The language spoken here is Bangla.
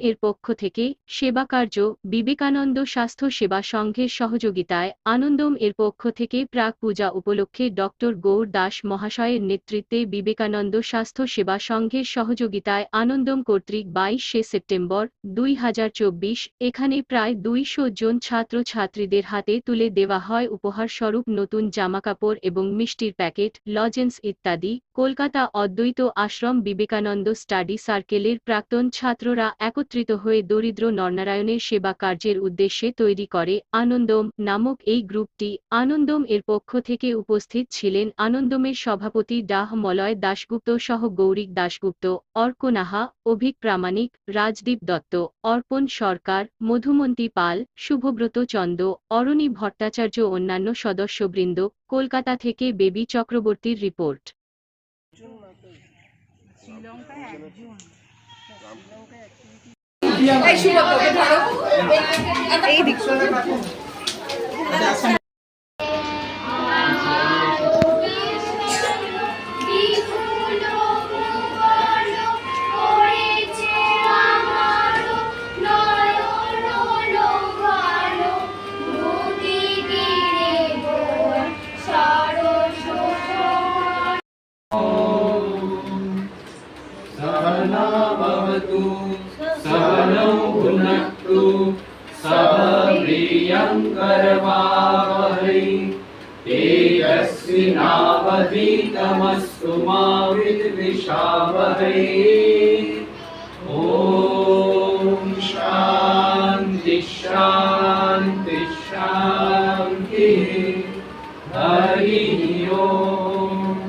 এর পক্ষ থেকে সেবাকার্য বিবেকানন্দ স্বাস্থ্য সেবা সংঘের সহযোগিতায় আনন্দম এর পক্ষ থেকে প্রাক পূজা উপলক্ষে ডক্টর গৌর দাস মহাশয়ের নেতৃত্বে বিবেকানন্দ স্বাস্থ্য সেবা সংঘের সহযোগিতায় আনন্দম কর্তৃক বাইশে সেপ্টেম্বর দুই হাজার চব্বিশ, এখানে প্রায় দুইশো জন ছাত্রছাত্রীদের হাতে তুলে দেওয়া হয় উপহারস্বরূপ নতুন জামাকাপড় এবং মিষ্টির প্যাকেট, লজেন্স ইত্যাদি। কলকাতা অদ্বৈত আশ্রম বিবেকানন্দ স্টাডি সার্কেলের প্রাক্তন ছাত্ররা একত্রিত হয়ে দরিদ্র নরনারায়ণের সেবা কার্যের উদ্দেশ্যে তৈরি করে আনন্দম নামক এই গ্রুপটি আনন্দম এর পক্ষ থেকে উপস্থিত ছিলেন আনন্দমের সভাপতি ডাহ মলয় দাশগুপ্ত সহ গৌরিক দাশগুপ্ত অর্ক নাহা অভিক প্রামাণিক, রাজদীপ দত্ত, অর্পণ সরকার, মধুমন্তী পাল, শুভব্রত চন্দ, অরণি ভট্টাচার্য অন্যান্য সদস্যবৃন্দ, কলকাতা থেকে বেবি চক্রবর্তীর রিপোর্ট। শ্রীলঙ্কায় একজন এই দিক सहना भवतु सहनौ सह प्रियङ्करवावहै तेजस्विनावधीतमस्तु मा विद्विषावहै। ॐ शान्ति शान्ति शान्तिः। हरिः ओम्।